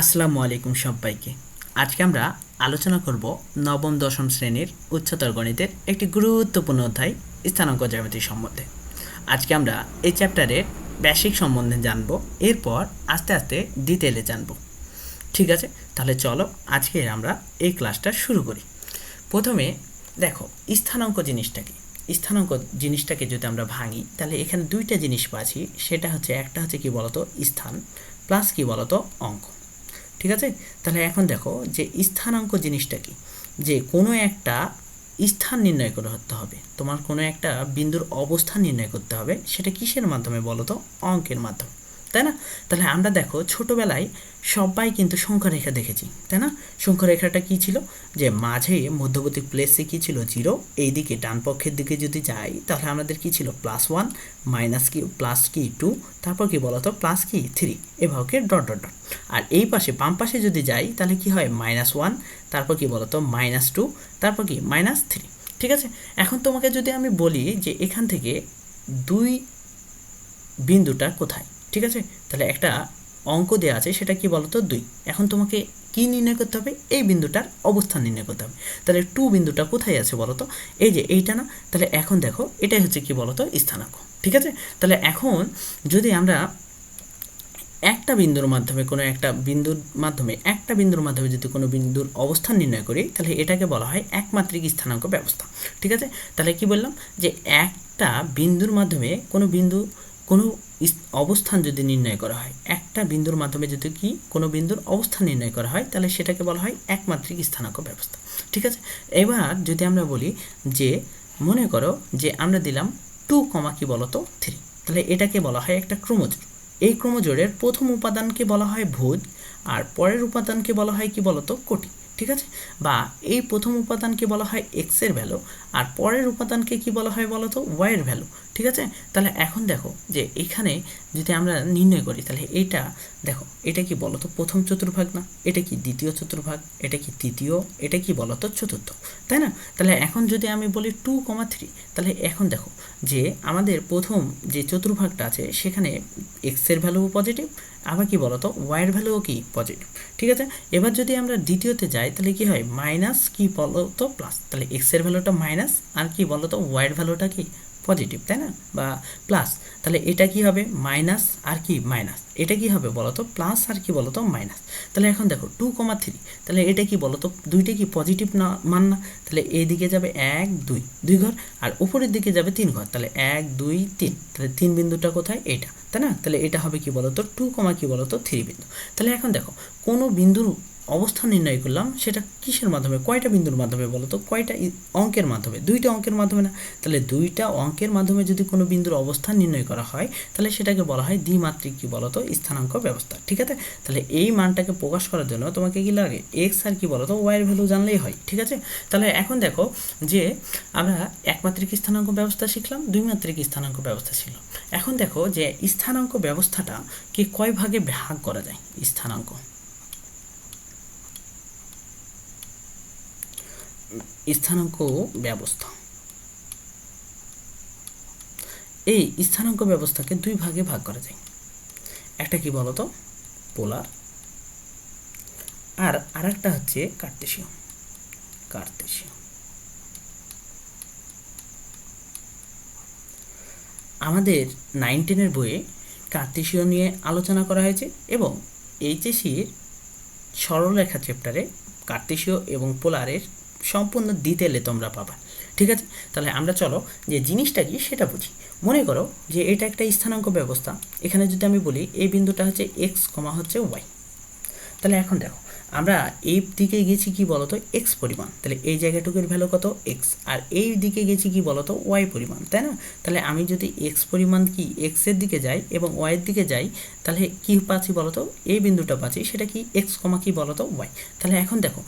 আসসালামু আলাইকুম সবাইকে। আজকে আমরা আলোচনা করব নবম, দশম শ্রেণির উচ্চতর গণিতের একটি গুরুত্বপূর্ণ অধ্যায়, স্থানাঙ্ক জ্যামিতি সম্বন্ধে। আজকে আমরা এই চ্যাপ্টারের বেসিক সম্বন্ধে জানব, এরপর আস্তে আস্তে ডিটেলে জানব। ঠিক আছে? তাহলে চলো আজকে আমরা এই ক্লাসটা শুরু করি। প্রথমে দেখো, স্থানাঙ্ক জিনিসটা কি স্থানাঙ্ক জিনিসটাকে যদি আমরা ভাঙি, তাহলে এখানে দুইটা জিনিস পাচ্ছি, সেটা হচ্ছে একটা হচ্ছে কি বলতো? স্থান প্লাস কি বলতো? অঙ্ক। ঠিক আছে? তাহলে এখন দেখো যে স্থানাঙ্ক জিনিসটা কি? যে কোনো একটা স্থান নির্ণয় করতে হবে। তোমার কোনো একটা বিন্দুর অবস্থান নির্ণয় করতে হবে। সেটা কিসের মাধ্যমে বলো তো? অঙ্কের মাধ্যমে। তাই না? তাহলে আমরা দেখো ছোটোবেলায় সবাই কিন্তু সংখ্যা রেখা দেখেছি, তাই না? সংখ্যা রেখাটা কী ছিল? যে মাঝে মধ্যবর্তী প্লেসে কী ছিল? জিরো এইদিকে ডান পক্ষের দিকে যদি যাই, তাহলে আমাদের কী ছিল? প্লাস ওয়ান মাইনাস কি প্লাস কি টু তারপর কি বলতো? প্লাস কি থ্রি এভাবে ডট ডট ডট আর এই পাশে, বাম পাশে যদি যাই, তাহলে কি হয়? মাইনাস ওয়ান তারপর কি বলতো? মাইনাস টু তারপর কি? মাইনাস থ্রি ঠিক আছে? এখন তোমাকে যদি আমি বলি যে এখান থেকে দুই বিন্দুটা কোথায়? ঠিক আছে? তাহলে একটা অঙ্ক দেওয়া আছে, সেটা কি বলতো? দুই। এখন তোমাকে কি নির্ণয় করতে হবে? এই বিন্দুটার অবস্থান নির্ণয় করতে হবে। তাহলে টু বিন্দুটা কোথায় আছে বলতো? এই যে এইটা না? তাহলে এখন দেখো, এটাই হচ্ছে কি বলতো? স্থানাঙ্ক। ঠিক আছে? তাহলে এখন যদি আমরা একটা বিন্দুর মাধ্যমে, কোনো একটা বিন্দুর মাধ্যমে, একটা বিন্দুর মাধ্যমে যদি কোনো বিন্দুর অবস্থান নির্ণয় করি, তাহলে এটাকে বলা হয় একমাত্রিক স্থানাঙ্ক ব্যবস্থা। ঠিক আছে? তাহলে কি বললাম? যে একটা বিন্দুর মাধ্যমে কোনো বিন্দু কোনো অবস্থান যদি নির্ণয় করা হয়, একটা বিন্দুর মাধ্যমে যদি কি কোনো বিন্দুর অবস্থান নির্ণয় করা হয়, তাহলে সেটাকে বলা হয় একমাত্রিক স্থানাঙ্ক ব্যবস্থা। ঠিক আছে? এবার যদি আমরা বলি যে, মনে করো যে আমরা দিলাম টু কমা কি বলতো থ্রি। তাহলে এটাকে বলা হয় একটা ক্রোমোজোর। এই ক্রোমোজোরের প্রথম উপাদানকে বলা হয় ভোজ, আর পরের উপাদানকে বলা হয় কি বলতো কোটি। ঠিক আছে? বা এই প্রথম উপাদানকে বলা হয় এক্সের ভ্যালু, আর পরের উপাদানকে কি বলা হয় বলতো ওয়াইয়ের ভ্যালু। ঠিক আছে? তাহলে এখন দেখো যে এখানে যদি আমরা নির্ণয় করি, তাহলে এটা দেখো, এটা কি বলতো প্রথম চতুর্ভাগ না? এটা কি দ্বিতীয় চতুর্ভাগ? এটা কি তৃতীয়? এটা কি বলতো চতুর্থ? তাই না? তাহলে এখন যদি আমি বলি টু কমা থ্রি তাহলে এখন দেখো যে আমাদের প্রথম যে চতুর্ভাগটা আছে, সেখানে এক্সের ভ্যালুও পজিটিভ আবার কি বলতো ওয়াইয়ের ভ্যালুও কি পজিটিভ ঠিক আছে? এবার যদি আমরা দ্বিতীয়তে যাই, তাহলে কি হয়? মাইনাস কি বলতো প্লাস তাহলে এক্সের ভ্যালুটা মাইনাস আর কি বলতো ওয়াইয়ের ভ্যালুটা কি? পজিটিভ তাই না? বা প্লাস তাহলে এটা কি হবে? মাইনাস আর কি মাইনাস এটা কি হবে বলো তো প্লাস আর কি বলো তো মাইনাস তাহলে এখন দেখো টু কমা থ্রি তাহলে এটা কি বলো তো দুইটা কি পজিটিভ না, মান না? তাহলে এই দিকে যাবে এক, দুই দুই ঘর। আর উপরের দিকে যাবে তিন ঘর। তাহলে এক, দুই, তিন। তাহলে তিন বিন্দুটা কোথায়? এটা। তাই না? তাহলে এটা হবে কি বলতো? টু কমা কি বলতো? থ্রি বিন্দু। তাহলে এখন দেখো, কোনো বিন্দুর অবস্থান নির্ণয় করলাম, সেটা কিসের মাধ্যমে, কয়টা বিন্দুর মাধ্যমে বলো তো? কয়টা অঙ্কের মাধ্যমে? দুইটা অঙ্কের মাধ্যমে না? তাহলে দুইটা অঙ্কের মাধ্যমে যদি কোনো বিন্দুর অবস্থান নির্ণয় করা হয়, তাহলে সেটাকে বলা হয় দ্বিমাত্রিক কী বলো তো? স্থানাঙ্ক ব্যবস্থা, ঠিক আছে? তাহলে এই মানটাকে প্রকাশ করার জন্য তোমাকে কি লাগে? এক্স আর কি বলো তো? ওয়াইয়ের ভ্যালু জানলেই হয়, ঠিক আছে? তাহলে এখন দেখো যে আমরা একমাত্রিক স্থানাঙ্ক ব্যবস্থা শিখলাম দুইমাত্রিক স্থানাঙ্ক ব্যবস্থা শিখলাম। এখন দেখো যে স্থানাঙ্ক ব্যবস্থাটা কি কয় ভাগে ভাগ করা যায়? স্থানাঙ্ক। স্থানাঙ্ক ব্যবস্থা। এই স্থানাঙ্ক ব্যবস্থাকে দুই ভাগে ভাগ করা যায়। একটা কি বলতো? পোলার। আর আরেকটা হচ্ছে কার্তেশীয় কার্তেশীয় আমাদের নাইন টেনের বইয়ে কার্তেশীয় নিয়ে আলোচনা করা হয়েছে এবং এইচএসির সরলরেখা চ্যাপ্টারে কার্তেশীয় এবং পোলারের সম্পূর্ণ ডিটেলে তোমরা পাবা। ঠিক আছে? তাহলে আমরা চলো যে জিনিসটা কি সেটা বুঝি। মনে করো যে এটা একটা স্থানাঙ্ক ব্যবস্থা। এখানে যদি আমি বলি এই বিন্দুটা হচ্ছে এক্স কমা হচ্ছে ওয়াই তাহলে এখন দেখো আমরা এই দিকে গেছি কি বলতো এক্স পরিমাণ, তাহলে এই জায়গাটুকুর ভ্যালু কত এক্স আর এই দিকে গেছি কি বলতো ওয়াই পরিমাণ, তাই না? তাহলে আমি যদি এক্স পরিমাণ কি এক্সের দিকে যাই এবং ওয়াইয়ের দিকে যাই, তাহলে কি পাচ্ছি বলতো? এই বিন্দুটা পাচ্ছি, সেটা কি এক্স কমা কি বলতো ওয়াই তাহলে এখন দেখো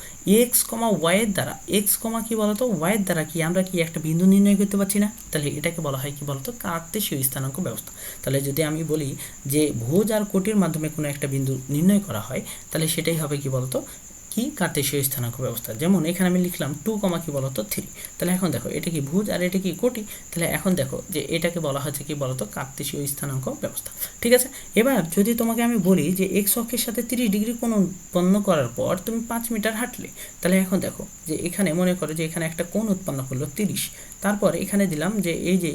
এক্স কমা ওয়াইয়ের দ্বারা এক্স কমা কি বলতো ওয়াইয়ের দ্বারা কি আমরা কি একটা বিন্দু নির্ণয় করতে পারছি না? তাহলে এটাকে বলা হয় কি বলতো কার্তেশীয় স্থানাঙ্ক ব্যবস্থা, তাহলে যদি আমি বলি যে ভোজ আর কোটির মাধ্যমে কোনো একটা বিন্দু নির্ণয় করা হয়, তাহলে সেটাই হবে কি বলতো কি কি কার্তেশীয় স্থানাঙ্ক ব্যবস্থা? যেমন এখানে আমি লিখলাম টু কমা কি বলতো থ্রি তাহলে এখন দেখো, এটা কি ভুজ আর এটা কি কোটি? তাহলে এখন দেখো যে এটাকে বলা হচ্ছে কি বলতো কার্তেশীয় স্থানাঙ্ক ব্যবস্থা। ঠিক আছে? এবার যদি তোমাকে আমি বলি যে এক্স অক্ষের সাথে তিরিশ ডিগ্রি কোণ উৎপন্ন করার পর তুমি পাঁচ মিটার হাঁটলে, তাহলে এখন দেখো যে এখানে মনে করো যে এখানে একটা কোণ উৎপন্ন করল তিরিশ। তারপর এখানে দিলাম যে এই যে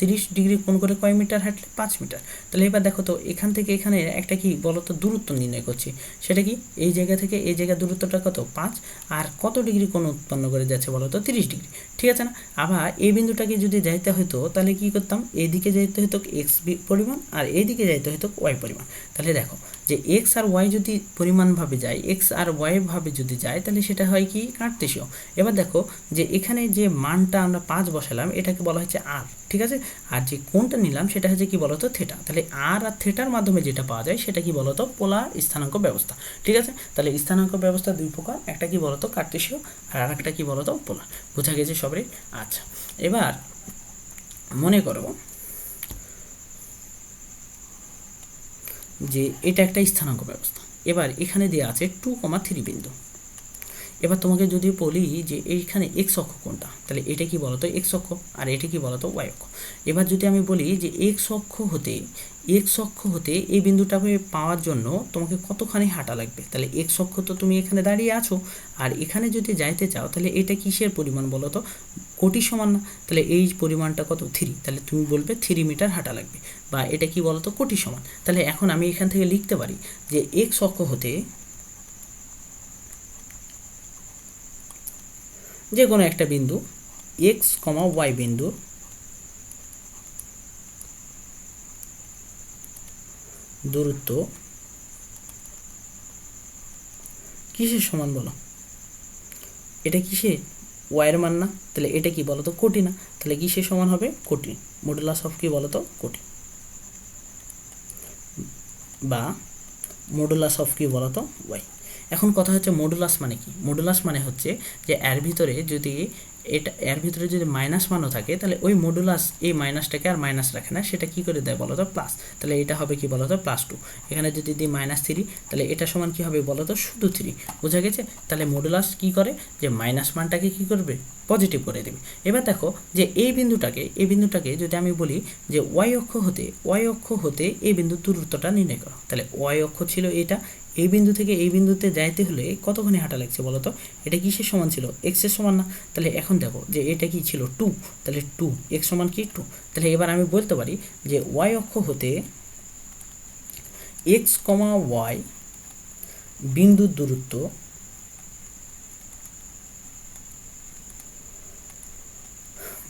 তিরিশ ডিগ্রি কোণ করে কয় মিটার হাঁটলে? পাঁচ মিটার। তাহলে এবার দেখো তো, এখান থেকে এখানে একটা কি বলতো, দূরত্ব নির্ণয় করছি। সেটা কি? এই জায়গা থেকে এই জায়গা দূরত্বটা কত? পাঁচ। আর কত ডিগ্রি কোণ উৎপন্ন করে যাচ্ছে বলতো? তিরিশ ডিগ্রি। ঠিক আছে না? আবার এই বিন্দুটাকে যদি যাইতে হতো তাহলে কি করতাম? এদিকে যাইতে হতো এক্স পরিমাণ আর এইদিকে যাইতে হতো ওয়াই পরিমাণ। তাহলে দেখো যে এক্স আর ওয়াই যদি পরিমাণভাবে যায় এক্স আর ওয়াই ভাবে যদি যায়, তাহলে সেটা হয় কি? কার্তেশীয় এবার দেখো যে এখানে যে মানটা আমরা পাঁচ বসালাম, এটাকে বলা হচ্ছে আর ঠিক আছে? আর যে কোনটা নিলাম, সেটা হচ্ছে কি বলতো থেটা তাহলে আর আর থেটার মাধ্যমে যেটা পাওয়া যায়, সেটা কি বলতো? পোলার স্থানাঙ্ক ব্যবস্থা, ঠিক আছে? তাহলে স্থানাঙ্ক ব্যবস্থা দুই প্রকার, একটা কি বলতো? কার্তেশীয় আর আরেকটা কি বলতো? পোলার বোঝা গেছে সবারই? আচ্ছা এবার মনে করো যে এটা একটা স্থানাঙ্ক ব্যবস্থা। এবার এখানে দেওয়া আছে টু কমা থ্রি বিন্দু। এবার তোমাকে যদি বলি যে এইখানে এক্স অক্ষ কোনটা? তাহলে এটা কি বলতো এক্স অক্ষ? আর এটা কি বলতো ওয়াই অক্ষ? এবার যদি আমি বলি যে এক্স অক্ষ হতে এক্স অক্ষ হতে এই বিন্দুটাকে পাওয়ার জন্য তোমাকে কতখানি হাঁটা লাগবে? তাহলে এক্স অক্ষ তো তুমি এখানে দাঁড়িয়ে আছো। আর এখানে যদি যাইতে চাও, তাহলে এটা কিসের পরিমাণ বলো তো কোটি সমান না। তাহলে এই পরিমাণটা কত? থ্রি তাহলে তুমি বলবে থ্রি মিটার হাঁটা লাগবে। বা এটা কি বলতো? কোটি সমান। তাহলে এখন আমি এখান থেকে লিখতে পারি যে এক্স অক্ষ হতে যে কোনো একটা বিন্দু এক্স কমা ওয়াই বিন্দু, দূরত্ব, কিসের সমান বলো? এটা কিসে? ওয়াইয়ের মান না। তাহলে এটা কি বলতো কোটি না। তাহলে কিসের সমান হবে? কোটি। মডুলাস অফ কি বলতো কোটি। বা মডুলাস অফ কি বলতো ওয়াই এখন কথা হচ্ছে মডুলাস মানে কি? মডুলাস মানে হচ্ছে যে এর ভিতরে যদি এটা, এর ভিতরে যদি মাইনাস মানও থাকে, তাহলে ওই মডুলাস এই মাইনাসটাকে আর মাইনাস রাখে না। সেটা কি করে দেয় বলো তো প্লাস তাহলে এটা হবে কি বলো তো প্লাস টু এখানে যদি দিই মাইনাস থ্রি তাহলে এটা সমান কি হবে বলো তো শুধু থ্রি বোঝা গেছে? তাহলে মডুলাস কি করে? যে মাইনাস মানটাকে কি করবে? পজিটিভ করে দেবে। এবার দেখো যে এই বিন্দুটাকে এই বিন্দুটাকে যদি আমি বলি যে ওয়াই অক্ষ হতে ওয়াই অক্ষ হতে এই বিন্দুর দূরত্বটা নির্ণয় করো। তাহলে ওয়াই অক্ষ ছিল এটা এই বিন্দু থেকে এই বিন্দুতে যাইতে হলে কতখানি হাঁটা লাগছে বলো তো? এটা কিসের সমান ছিল? এক্সের সমান না? তাহলে এখন দেখো যে এটা কি ছিল টু তাহলে টু এক্স সমান কি টু তাহলে এবার আমি বলতে পারি যে ওয়াই অক্ষ হতে এক্স কমা ওয়াই বিন্দুর দূরত্ব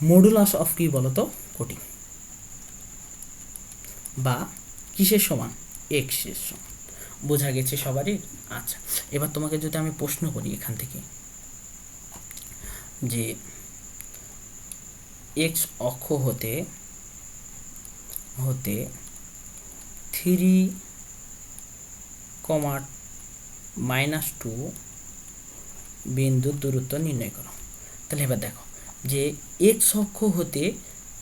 মডুলাস অফ কি বলতো কোটি। বা কিসের সমান? এক্সের সমান। বোঝা গেছে সবারই। আচ্ছা এবার তোমাকে যদি আমি প্রশ্ন করি এখান থেকে, যে এক্স অক্ষ হতে হতে থ্রি কমা মাইনাস টু বিন্দুর দূরত্ব নির্ণয় করো। তাহলে এবার দেখো, যে এক্স অক্ষ হতে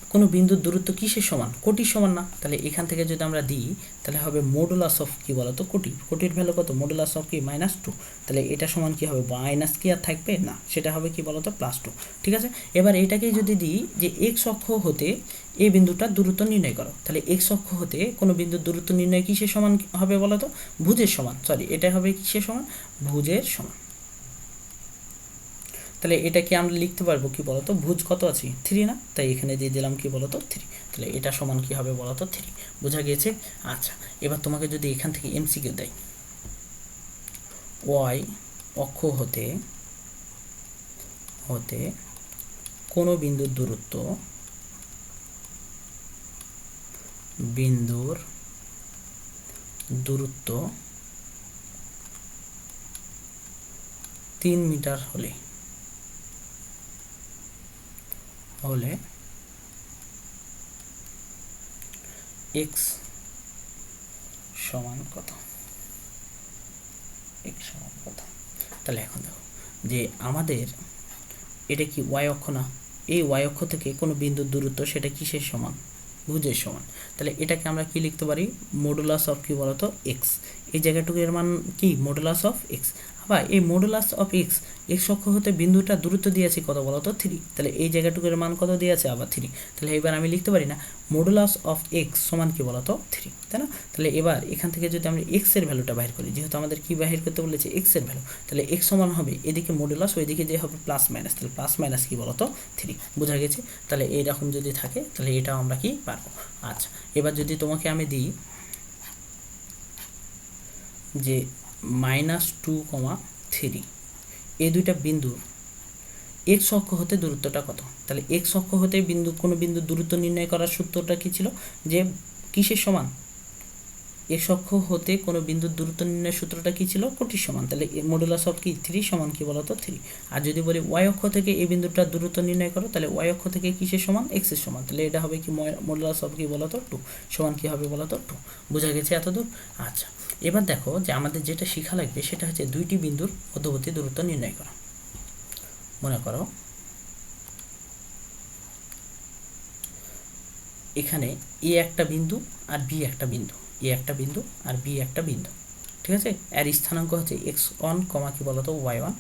কোনো বিন্দুর দূরত্ব কিসের সমান? কোটির সমান না। তাহলে এখান থেকে যদি আমরা দিই, তাহলে হবে মডুলাস অফ কি বলতো? কোটি। কোটির ভ্যালু কত? মডুলাস অফ কি? মাইনাস টু তাহলে এটা সমান কি হবে? মাইনাস কি আর থাকবে? না। সেটা হবে কি বলতো? প্লাস টু ঠিক আছে? এবার এটাকে যদি দিই যে এক্স অক্ষ হতে এই বিন্দুটার দূরত্ব নির্ণয় করো। তাহলে এক্স অক্ষ হতে কোনো বিন্দুর দূরত্ব নির্ণয় কিসের সমান হবে বলতো? ভুজের সমান। সরি এটা হবে কিসের সমান? ভুজের সমান। তাহলে এটা কি আমরা লিখতে পারব কি বলতো? ভুজ কত আছে? থ্রি না? তাই এখানে দিয়ে দিলাম কি বলতো? থ্রি তাহলে এটা সমান কি হবে বলতো? থ্রি বোঝা গিয়েছে? আচ্ছা এবার তোমাকে যদি এখান থেকে এমসিকিউ দেয়। ওয়াই অক্ষ হতে হতে কোনো বিন্দুর দূরত্ব বিন্দুর দূরত্ব তিন মিটার হলে। হলে এক্স সমান কত? এক্স সমান কত? তাহলে এখন দেখো যে আমাদের এটা কি ওয়াই অক্ষ না? এই ওয়াই অক্ষ থেকে কোনো বিন্দুর দূরত্ব সেটা কিসের সমান? ভুজের সমান। তাহলে এটাকে আমরা কি লিখতে পারি? মডুলাস অফ কি বলতো? এক্স এই জায়গাটুকু এর মান কি? মডুলাস অফ এক্স বা এই মডুলাস অফ এক্স এক্স অক্ষ হতে বিন্দুটা দূরত্ব দিয়েছি কত বলো তো থ্রি তাহলে এই জায়গাটুকুর মান কত দিয়েছে? আবার থ্রি তাহলে এবার আমি লিখতে পারি না মডুলাস অফ এক্স সমান কি বলতো? থ্রি তাই না? তাহলে এবার এখান থেকে যদি আমরা এক্সের ভ্যালুটা বাইর করি, যেহেতু আমাদের কি বাহির করতে বলেছে? এক্সের ভ্যালু তাহলে এক্স সমান হবে এদিকে মডুলাস ওইদিকে যে হবে প্লাস মাইনাস তাহলে প্লাস মাইনাস কি বলতো? থ্রি বোঝা গেছে? তাহলে এইরকম যদি থাকে, তাহলে এটাও আমরা কি পারব? আচ্ছা এবার যদি তোমাকে আমি দিই যে মাইনাস টু কমা থ্রি। এই দুইটা বিন্দু এক্স অক্ষ হতে দূরত্বটা কত? তাহলে এক্স অক্ষ হতে বিন্দু, কোনো বিন্দু দূরত্ব নির্ণয় করার সূত্রটা কী ছিল? যে কিসের সমান? এক্স অক্ষ হতে কোনো বিন্দুর দূরত্ব নির্ণয়ের সূত্রটা কী ছিল? কোটির সমান। তাহলে মডুলাস অফ কি? থ্রি সমান কি বলতো? থ্রি আর যদি বলি ওয়াই অক্ষ থেকে এই বিন্দুটার দূরত্ব নির্ণয় করো, তাহলে ওয়াই অক্ষ থেকে কিসের সমান? এক্সের সমান। তাহলে এটা হবে কি মডুলাস অফ কি বলতো? টু সমান কি হবে বলতো? টু বোঝা গেছে এতদূর? আচ্ছা। এবার দেখো যে আমাদের যেটা শেখা লাগবে সেটা হচ্ছে দুইটি বিন্দুর মধ্যবর্তী দূরত্ব নির্ণয় করা। মনে করো, এখানে এ একটা বিন্দু আর বি একটা বিন্দু, এ একটা বিন্দু আর বি একটা বিন্দু, ঠিক আছে? এর স্থানাঙ্ক হচ্ছে এক্স ওয়ান কমা কি বলতো ওয়াই ওয়ান,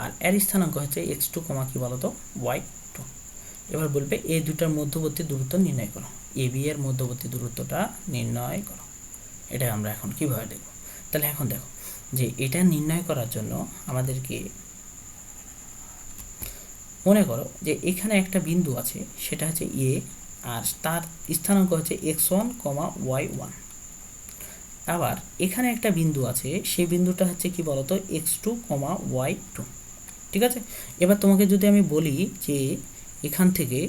আর এর স্থানাঙ্ক হচ্ছে এক্স টু কমা কি বলতো ওয়াই টু। এবার বলবে এই দুটার মধ্যবর্তী দূরত্ব নির্ণয় করো, এ বি এর মধ্যবর্তী দূরত্বটা নির্ণয় করো। এটা আমরা এখন কীভাবে দেখব? তাহলে এখন দেখো যে এটা নির্ণয় করার জন্য আমাদেরকে মনে করো যে এখানে একটা বিন্দু আছে, সেটা হচ্ছে এ আর তার স্থানাঙ্ক হচ্ছে x one comma y one আবার এখানে একটা বিন্দু আছে, সেই বিন্দুটা হচ্ছে কি বলতো? X two comma y two ঠিক আছে? এবার তোমাকে যদি আমি বলি যে এখান থেকে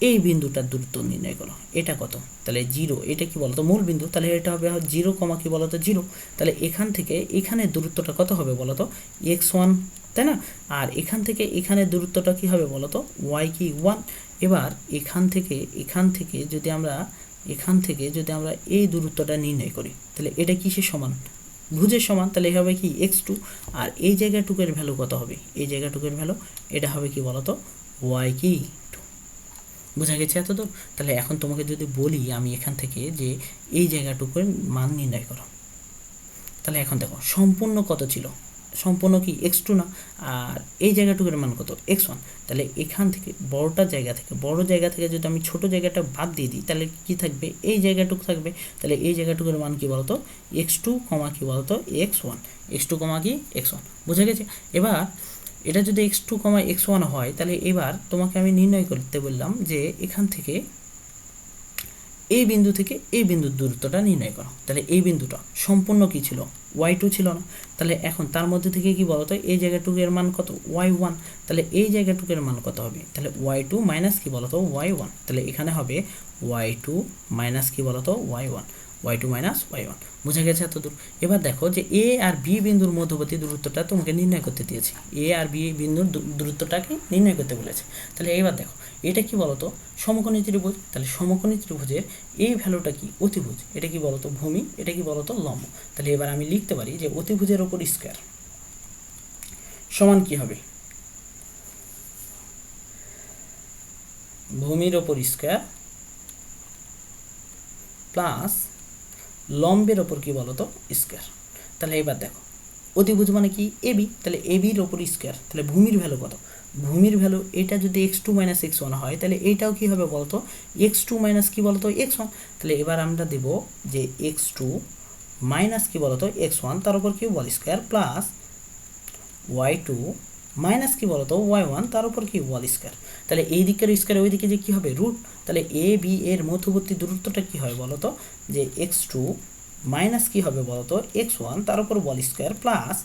এই বিন্দুটার দূরত্ব নির্ণয় করো। এটা কত? তাহলে জিরো। এটা কি বলতো? মূল বিন্দু। তাহলে এটা হবে জিরো কমা কি বলতো? জিরো। তাহলে এখান থেকে এখানে দূরত্বটা কত হবে বলতো? এক্স ওয়ান, তাই না? আর এখান থেকে এখানে দূরত্বটা কি হবে বলতো? ওয়াই কি? ওয়ান। এবার এখান থেকে এখান থেকে যদি আমরা, এখান থেকে যদি আমরা এই দূরত্বটা নির্ণয় করি, তাহলে এটা কিসের সমান? ভুজের সমান। তাহলে হবে কি? X two. আর এই জায়গাটুকের ভ্যালু কত হবে? এই জায়গাটুকের ভ্যালু এটা হবে কি বলতো? ওয়াই কি? বোঝা গেছে এত দূর তাহলে এখন তোমাকে যদি বলি আমি এখান থেকে যে এই জায়গাটুকুর মান নির্ণয় করো। তাহলে এখন দেখো, সম্পূর্ণ কত ছিল? সম্পূর্ণ কি এক্স টু না? আর এই জায়গাটুকুর মান কত? এক্স ওয়ান তাহলে এখান থেকে বড়টা জায়গা থেকে, বড় জায়গা থেকে যদি আমি ছোট জায়গাটা বাদ দিয়ে দিই, তাহলে কি থাকবে? এই জায়গাটুকু থাকবে। তাহলে এই জায়গাটুকুর মান কি বলতো? এক্স টু কমা কি বলতো? X one x two comma কি? এক্স ওয়ান বোঝা গেছে? এবার এটা যদি x two comma x one হয়, তাহলে এবার তোমাকে আমি নির্ণয় করতে বললাম যে এখান থেকে এই বিন্দু থেকে এই বিন্দুর দূরত্বটা নির্ণয় করো। তাহলে এই বিন্দুটা সম্পূর্ণ কি ছিল? ওয়াই টু ছিল না। তাহলে এখন তার মধ্যে থেকে কি বলতো? এই জায়গাটুকের মান কত? ওয়াই ওয়ান তাহলে এই জায়গাটুকের মান কত হবে? তাহলে ওয়াই টু মাইনাস কি বলতো? ওয়াই ওয়ান তাহলে এখানে হবে ওয়াই টু মাইনাস কি বলতো? Y one y two minus y one বোঝা গেছে এত দূর এবার দেখো যে এ আর বি বিন্দুর মধ্যবর্তী দূরত্বটা তোমাকে নির্ণয় করতে দিয়েছে। এ আর বি বিন্দুর দূরত্বটাকে নির্ণয় করতে বলেছে। তাহলে এবার দেখো, এটা কি বলতো? সমকোণী ত্রিভুজ। তাহলে সমকোণী ত্রিভুজের এই ভ্যালুটা কি? অতিভুজ। এটা কি বলতো? ভূমি। এটা কি বলতো? লম্ব। তাহলে এবার আমি লিখতে পারি যে অতিভুজের ওপর স্কোয়ার সমান কি হবে? ভূমির ওপর স্কোয়ার প্লাস লম্বের ওপর কি বলতো? স্কোয়ার তাহলে এবার দেখো, অতিভুজ মানে কি? এবি তাহলে এবির ওপর স্কোয়ার তাহলে ভূমির ভ্যালু কত? ভূমির ভ্যালু এটা যদি x two minus x one হয়, তাহলে এইটাও কী হবে বলতো? এক্স টু মাইনাস কী বলতো? এক্স ওয়ান তাহলে এবার আমরা দেব যে এক্স টু মাইনাস কী বলতো? এক্স ওয়ান তার উপর কি whole square plus y two minus কী বলতো? ওয়াই ওয়ান তার উপর কি ওয়াল স্কোয়ার তাহলে এই দিকের স্কোয়ার ওই দিকে যে কী হবে? রুট তাহলে এ বি এর মধ্যবর্তী দূরত্বটা কী হয় বলতো? যে এক্স টু মাইনাস কী হবে বলতো? এক্স ওয়ান তার উপর whole square plus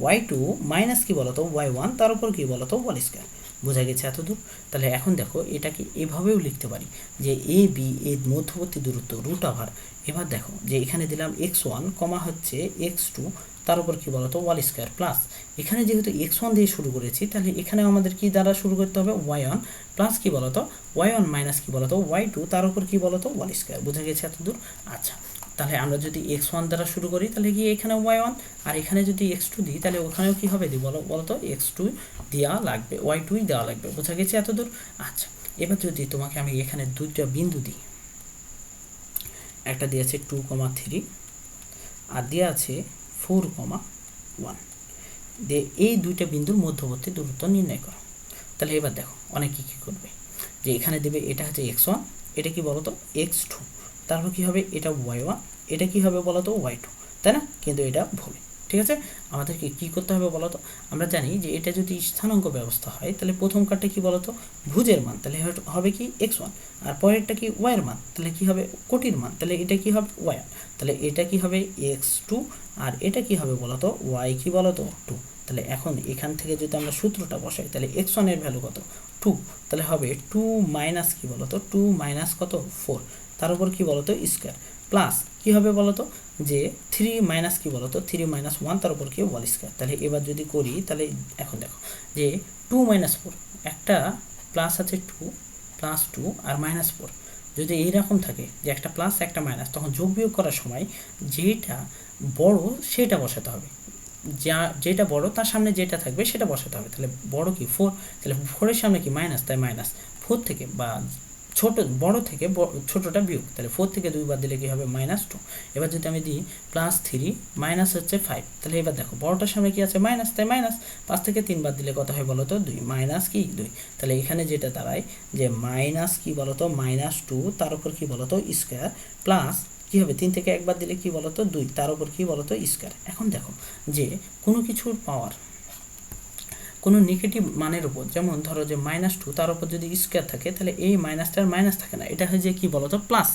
y two minus কী বলতো? ওয়াই ওয়ান তার উপর কী বলতো? ওয়াল স্কোয়ার বোঝা গেছে এতদূর? তাহলে এখন দেখো, এটাকে এভাবেও লিখতে পারি যে এ বি এর মধ্যবর্তী দূরত্ব রুট ওভার এবার দেখো যে এখানে দিলাম এক্স ওয়ান কমা হচ্ছে এক্স টু তার উপর কী বলতো? ওয়াল স্কোয়ার প্লাস এখানে যেহেতু এক্স ওয়ান দিয়ে শুরু করেছি, তাহলে এখানে আমাদের কি দ্বারা শুরু করতে হবে? ওয়াই ওয়ান প্লাস কী বলতো? ওয়াই ওয়ান মাইনাস কী বলতো? ওয়াই টু তার উপর কী বলতো? ওয়াল স্কোয়ার বোঝা গেছে এত দূর আচ্ছা তাহলে আমরা যদি এক্স ওয়ান দ্বারা শুরু করি, তাহলে কি এখানে ওয়াই ওয়ান আর এখানে যদি এক্স টু দিই, তাহলে ওখানেও কী হবে? দিই বলো, বলতো এক্স টু দেওয়া লাগবে ওয়াই টুই দেওয়া লাগবে। বোঝা গেছে এতদূর? আচ্ছা এবার যদি তোমাকে আমি এখানে দুইটা বিন্দু দিই, একটা দিয়ে আছে টু কমা থ্রি আর দেওয়া আছে ফোর কমা ওয়ান। দিয়ে এই দুইটা বিন্দুর মধ্যবর্তী দূরত্ব নির্ণয় করো। তাহলে এবার দেখো, অনেকে কী করবে? যে এখানে দেবে এটা হচ্ছে এক্স ওয়ান, এটা কি বলতো? X two. তারপর কী হবে? এটা ওয়াই ওয়ান, এটা কী হবে বলতো? Y two. তাই না? কিন্তু এটা ভুল। ঠিক আছে? আমাদেরকে কী করতে হবে বলতো? আমরা জানি যে এটা যদি স্থানাঙ্ক ব্যবস্থা হয়, তাহলে প্রথম কার্ডটা কি বলতো? ভুজের মান, তাহলে হবে কি এক্স ওয়ান আর পরেরটা কি ওয়াইয়ের মান, তাহলে কী হবে কোটির মান, তাহলে এটা কি হবে ওয়াই তাহলে এটা কি হবে এক্স টু আর এটা কি হবে বলতো ওয়াই কি বলতো টু তাহলে এখন এখান থেকে যদি আমরা সূত্রটা বসাই, তাহলে এক্স ওয়ানের ভ্যালু কত? টু তাহলে হবে টু মাইনাস কী বলতো? টু মাইনাস কত? ফোর তার উপর কী বলতো? স্কোয়ার প্লাস কী হবে বলতো? যে থ্রি মাইনাস কী বলতো? থ্রি মাইনাস ওয়ান তার উপর কি ওয়াল স্কোয়ার। তাহলে এবার যদি করি, তাহলে এখন দেখো, যে টু মাইনাস ফোর, একটা প্লাস আছে টু, প্লাস টু আর মাইনাস ফোর। যদি এইরকম থাকে, যে একটা প্লাস, একটা মাইনাস, তখন যোগ বিয়োগ করার সময় যেটা বড় সেটা বসাতে হবে। যা, যেটা বড় তার সামনে যেটা থাকবে সেটা বসাতে হবে। তাহলে বড় কি? ফোর তাহলে ফোরের সামনে কি? মাইনাস তাই মাইনাস ফোর থেকে বা ছোট, বড় থেকে ছোটটা বিয়োগ। তাহলে ফোর থেকে দুই বার দিলে কী হবে? মাইনাস টু এবার যদি আমি দিই প্লাস থ্রি মাইনাস হচ্ছে ফাইভ তাহলে এবার দেখো, বড়টার সামনে কি আছে? মাইনাস তাই মাইনাস পাঁচ থেকে তিন তিনবার দিলে কত হয় বলো তো দুই। মাইনাস কি? দুই। তাহলে এখানে যেটা দাঁড়ায় যে মাইনাস কি বলতো? মাইনাস টু তার উপর কি বলতো? স্কোয়ার প্লাস কী হবে? তিন থেকে একবার দিলে কি বলতো? দুই। তার উপর কি বলতো? স্কোয়ার এখন দেখো যে কোনো কিছুর পাওয়ার কোনো নেগেটিভ মানের উপর, যেমন ধরো যে মাইনাস টু তার উপর যদি স্কোয়ার থাকে, তাহলে এই মাইনাসটার মাইনাস থাকে না। এটা হয়ে যে কী বলতো? প্লাস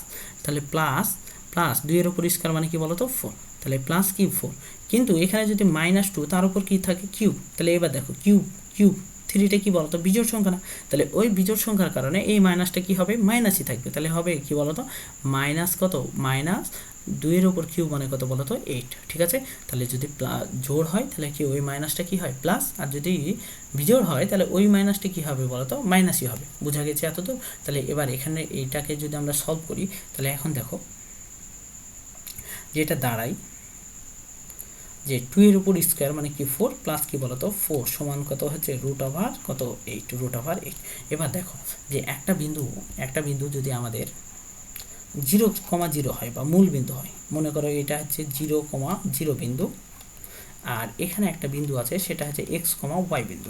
তাহলে প্লাস প্লাস দুইয়ের উপর স্কোয়ার মানে কি বলতো? ফোর তাহলে প্লাস কিউব ফোর কিন্তু এখানে যদি মাইনাস টু তার উপর কী থাকে? কিউব তাহলে এবার দেখো কিউব কিউব থ্রিটা কী বলতো? বিজোড় সংখ্যা না। তাহলে ওই বিজোড় সংখ্যার কারণে এই মাইনাসটা কী হবে? মাইনাসই থাকবে। তাহলে হবে কী বলতো? মাইনাস কত? মাইনাস দুইয়ের ওপর কিউ মানে কত বলো তো? এইট ঠিক আছে? তাহলে যদি জোড় হয়, তাহলে কি ওই মাইনাসটা কি হয়? প্লাস আর যদি বিজোড় হয়, তাহলে ওই মাইনাসটা কী হবে বলো তো? মাইনাসই হবে। বোঝা গেছে এত তো তাহলে এবার এখানে এইটাকে যদি আমরা সলভ করি, তাহলে এখন দেখো, যেটা দাঁড়াই যে টু এর উপর স্কোয়ার মানে কি ফোর প্লাস কি বলতো ফোর সমান কত হচ্ছে? রুট ওভার কত এইট রুট ওভার এইট এবার দেখো, যে একটা বিন্দু একটা বিন্দু যদি আমাদের জিরো কমা জিরো হয় বা মূল বিন্দু হয়। মনে করো এটা হচ্ছে জিরো কমা জিরো বিন্দু। আর এখানে একটা বিন্দু আছে, সেটা হচ্ছে এক্স কমা ওয়াই বিন্দু।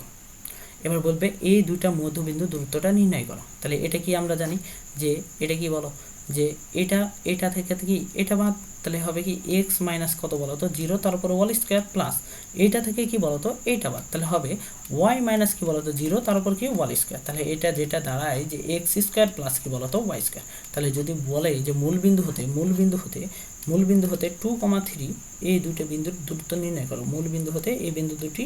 এবার বলবে এই দুইটা মধ্যবিন্দু দূরত্বটা নির্ণয় করো। তাহলে এটা কি আমরা জানি? যে এটা কি বলো? যে এটা এটা থেকে কি, এটা বাদ তাহলে হবে কি এক্স মাইনাস কত বলো তো? জিরো তারপর ওয়াল স্কোয়ার প্লাস এইটা থেকে কি বলতো এইটা বাদ। তাহলে হবে ওয়াই মাইনাস কি বলতো জিরো তার উপর কি? ওয়াল স্কোয়ার তাহলে এটা যেটা দাঁড়ায় যে এক্স স্কোয়ার প্লাস কি বলতো ওয়াই স্কোয়ার তাহলে যদি বলে যে মূল বিন্দু হতে, মূল বিন্দু হতে, মূল বিন্দু হতে টু কমা থ্রি এই দুটো বিন্দুর দূরত্ব নির্ণয় করো। মূল বিন্দু হতে এই বিন্দু দুটি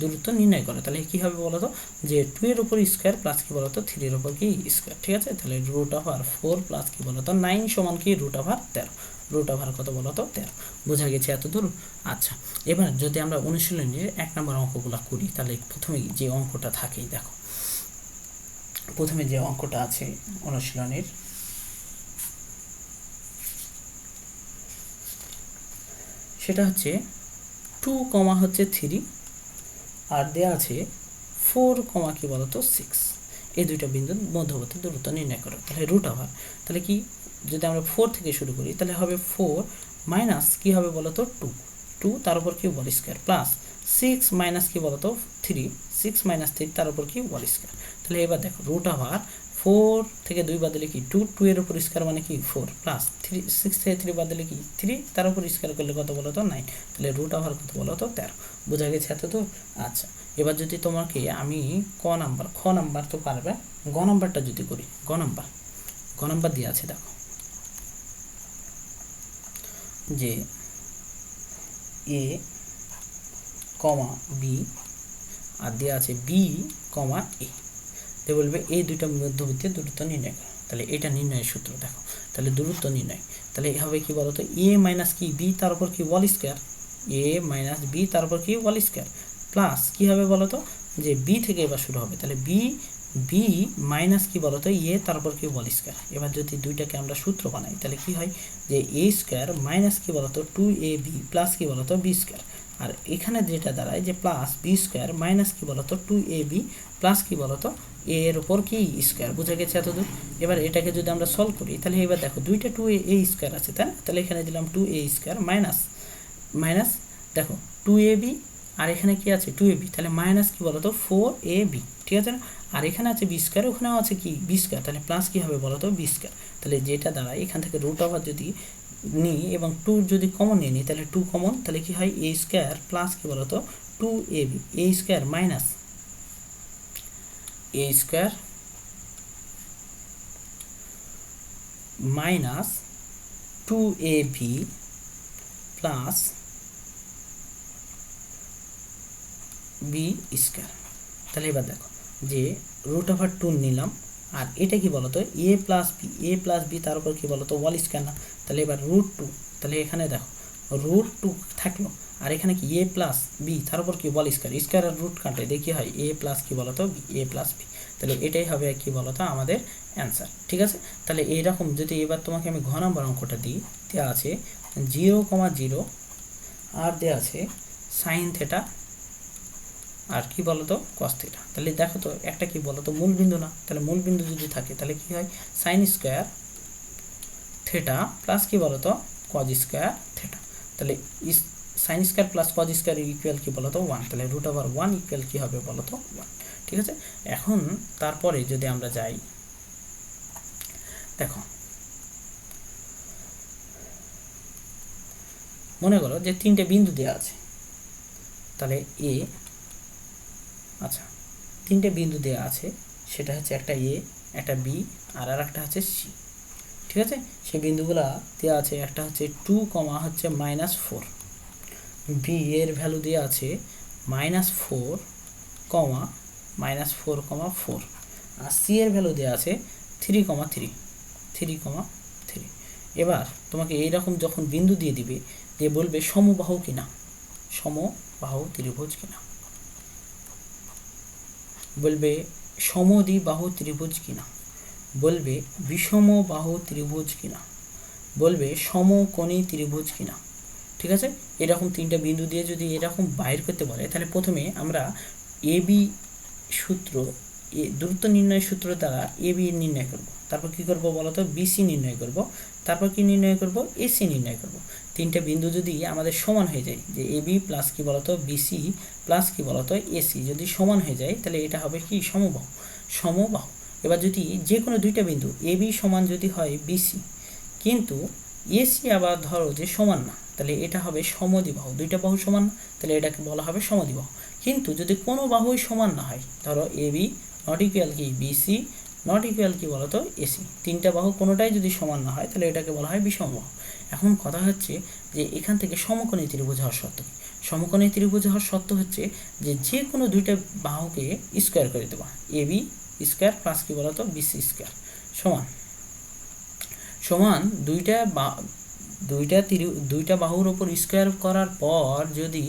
দূরত্ব নির্ণয় করো। তাহলে কী হবে বলতো যে টু এর উপর স্কোয়ার প্লাস কি বলতো থ্রির উপর কি স্কোয়ার ঠিক আছে? তাহলে রুট ওভার ফোর প্লাস কি বলতো নাইন সমান কি? রুট ওভার তেরো। রুট ওভার কত বলতো তেরো। বোঝা গেছে এত দূর? আচ্ছা এবার যদি আমরা অনুশীলনের এক নম্বর অঙ্কগুলো করি, তাহলে প্রথমে যে অঙ্কটা থাকেই দেখো। প্রথমে যে অঙ্কটা আছে অনুশীলনের, সেটা হচ্ছে টু কমা হচ্ছে থ্রি আর দেওয়া আছে ফোর কমা কি বলতো? সিক্স এই দুইটা বিন্দুর মধ্যবর্তী দূরত্ব নির্ণয় করো। তাহলে রুট ওভার তাহলে কি? যদি আমরা ফোর থেকে শুরু করি, তাহলে হবে ফোর মাইনাস কী হবে বলতো? টু টু তার উপর কি? Whole square plus six minus কি বলতো? থ্রি সিক্স মাইনাস থ্রি তার উপর কি? ওয়াল স্কোয়ার তাহলে এবার দেখো রুট ওভার ফোর থেকে দুই বাদ দিলে কি টু টু এর উপর স্কোয়ার মানে কি ফোর প্লাস থ্রি সিক্স থেকে থ্রি বাদ দিলে কি থ্রি তার উপর স্কোয়ার করলে কত বলো তো নাইন তাহলে রুট ওভার কত বলো তো তেরো। বোঝা গেছে এত তো আচ্ছা এবার যদি তোমাকে আমি ক নাম্বার খ নাম্বার তো পারবে? গ নাম্বারটা যদি করি, গ নাম্বার গ নাম্বার দিয়ে আছে দেখো। যে এ কমা বি আর দেওয়া আছে বি কমা এ তো বলবে এই দুইটা মধ্যবর্তী, দূরত্ব নির্ণয় করো। তাহলে এটা নির্ণয়ের সূত্র, দেখো। তাহলে দূরত্ব নির্ণয়। তাহলে হবে কি বলতো? এ মাইনাস কি? বি তার উপর কি? Whole square a minus b তার উপর কি? ওয়াল স্কোয়ার প্লাস কী হবে বলতো? যে বি থেকে এবার শুরু হবে। তাহলে বি বি মাইনাস কি বলতো? এ তারপর কি? বল স্কোয়ার এবার যদি দুইটাকে আমরা সূত্র বানাই, তাহলে কি হয়? যে এ স্কোয়ার মাইনাস কি বলতো? টু এ বি প্লাস কি বলতো? বি স্কোয়ার আর এখানে যেটা দাঁড়ায় যে প্লাস বি স্কোয়ার মাইনাস কি বলতো? টু এ বি প্লাস কি বলতো? এ এর ওপর কি স্কোয়ার বুঝে গেছে এতদূর? এবার এটাকে যদি আমরা সলভ করি, তাহলে এবার দেখো, দুইটা টু এ স্কোয়ার আছে, তাই না? তাহলে এখানে দিলাম two a square minus minus দেখো টু এ বি আর এখানে কি আছে? টু এ বি তাহলে মাইনাস কি বলতো? ফোর এ বি ঠিক আছে না? আর এখানে আছে বি স্কোয়ার ওখানেও আছে কি? বি স্কোয়ার তাহলে প্লাস কী হবে বলতো? বি স্কোয়ার তাহলে যেটা দ্বারা এখান থেকে রুট ওভার যদি নিই এবং টু যদি কমন নিয়ে নিই, তাহলে টু কমন তাহলে কি হয়? এ স্কোয়ার প্লাস কি বলতো? Two a b a square minus a square minus two a b plus b square তাহলে এবার দেখো, যে রুট ওভার টু নিলাম, আর এটা কি বলতো? A plus b a plus b তার উপর কি বলতো? ওয়াল স্কোয়ার না। তাহলে এবার রুট টু তাহলে এখানে দেখো রুট টু থাকল। আর এখানে কি? এ প্লাস বি তার উপর কি বল স্কোয়ার স্কোয়ার আর রুট কাটে দেখি হয়? এ প্লাস কি বলতো? এ প্লাস বি তাহলে এটাই হবে কি বলতো? আমাদের অ্যান্সার ঠিক আছে? তাহলে এইরকম যদি এবার তোমাকে আমি ঘ নম্বর অঙ্কটা দিই দেওয়া আছে জিরো কমা জিরো আর দেওয়া আছে সাইন থেটা আর কি বলতো? কস থিটা তাহলে দেখো তো, একটা কি বলতো? মূল বিন্দু না। তাহলে মূল বিন্দু যদি থাকে, তাহলে কি হয়? সাইন স্কোয়ার থেটা প্লাস কি বলতো? কজ স্কোয়ার থেটা তাহলে sine square plus cos square equal কি বলতো? ওয়ান তাহলে রুট ওভার ওয়ান ইকুয়াল কি হবে বলতো? ওয়ান ঠিক আছে? এখন তারপরে যদি আমরা যাই, দেখো। মনে করো যে তিনটে বিন্দু দেওয়া আছে। তাহলে এ আচ্ছা তিনটে বিন্দু দেওয়া আছে, সেটা হচ্ছে একটা এ একটা বি আর আর একটা হচ্ছে সি ঠিক আছে? সেই বিন্দুগুলা দেওয়া আছে, একটা হচ্ছে টু কমা হচ্ছে মাইনাস ফোর বি এর ভ্যালু দেওয়া আছে minus four comma minus four comma four আর সি এর ভ্যালু দেওয়া আছে three comma three three comma three এবার তোমাকে এইরকম যখন বিন্দু দিয়ে দিবে, দিয়ে বলবে সমবাহু কিনা, সমবাহু ত্রিভুজ কিনা। বলবে সমদ্বিবাহু ত্রিভুজ কিনা। বলবে বিষম বাহু ত্রিভুজ কিনা। বলবে সমকোণী ত্রিভুজ কিনা। ঠিক আছে? এরকম তিনটা বিন্দু দিয়ে যদি এরকম বাইর করতে বলে, তাহলে প্রথমে আমরা এ বি সূত্র, এ দূরত্ব নির্ণয় সূত্র দ্বারা এ বি নির্ণয় করব। তারপর কি করব বলো তো? বিসি নির্ণয় করব। তারপর কি নির্ণয় করব? এসি নির্ণয় করব। তিনটে বিন্দু যদি আমাদের সমান হয়ে যায়, যে এ বি প্লাস কি বলতো বিসি প্লাস কি বলতো এসি যদি সমান হয়ে যায়, তাহলে এটা হবে কি? সমবাহ। সমবাহ। এবার যদি যে কোনো দুইটা বিন্দু এ বি সমান যদি হয় বিসি কিন্তু এসি আবার ধরো যে সমান না। তাহলে এটা হবে সমদ্বিবাহু দুইটা বাহু সমান, তাহলে এটাকে বলা হবে সমদ্বিবাহু কিন্তু যদি কোনো বাহুই সমান না হয়, ধরো এ বি নট ইকুয়াল কি বিসি নট ইকুয়াল কি বলতো এসি তিনটা বাহু কোনোটাই যদি সমান না হয়, তাহলে এটাকে বলা হয় বিষমবাহু এখন কথা হচ্ছে যে এখান থেকে সমকোণী ত্রিভুজ হওয়ার কি? সমকোণী ত্রিভুজ হওয়ার শর্ত হচ্ছে যে যে কোনো দুইটা বাহুকে স্কোয়ার করে দেওয়া এ বি স্কোয়ার প্লাস কি বলতো? বিসি স্কোয়ার সমান। সমান দুইটা বা দুইটা ত্রি, দুইটা বাহুর ওপর স্কোয়ার করার পর যদি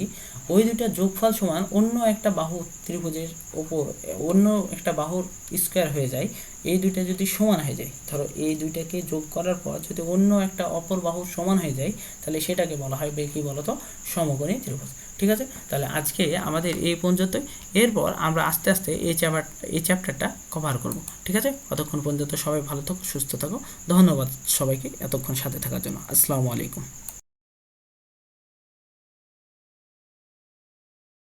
ওই দুইটা যোগফল সমান অন্য একটা বাহু ত্রিভুজের ওপর অন্য একটা বাহুর স্কোয়ার হয়ে যায়, এই দুইটা যদি সমান হয়ে যায়, ধরো এই দুইটাকে যোগ করার পর যদি অন্য একটা অপর বাহু সমান হয়ে যায়, তাহলে সেটাকে বলা হয় কি বলতো সমকোণী ত্রিভুজ। ঠিক আছে? তাহলে আজকে আমাদের এই পর্যন্ত এরপর আমরা আস্তে আস্তে এই চ্যাপ্টার এই চ্যাপ্টারটা কভার করব, ঠিক আছে? ততক্ষণ পর্যন্ত সবাই ভালো থাকো, সুস্থ থাকো। ধন্যবাদ সবাইকে এতক্ষণ সাথে থাকার জন্য। আসসালামু আলাইকুম।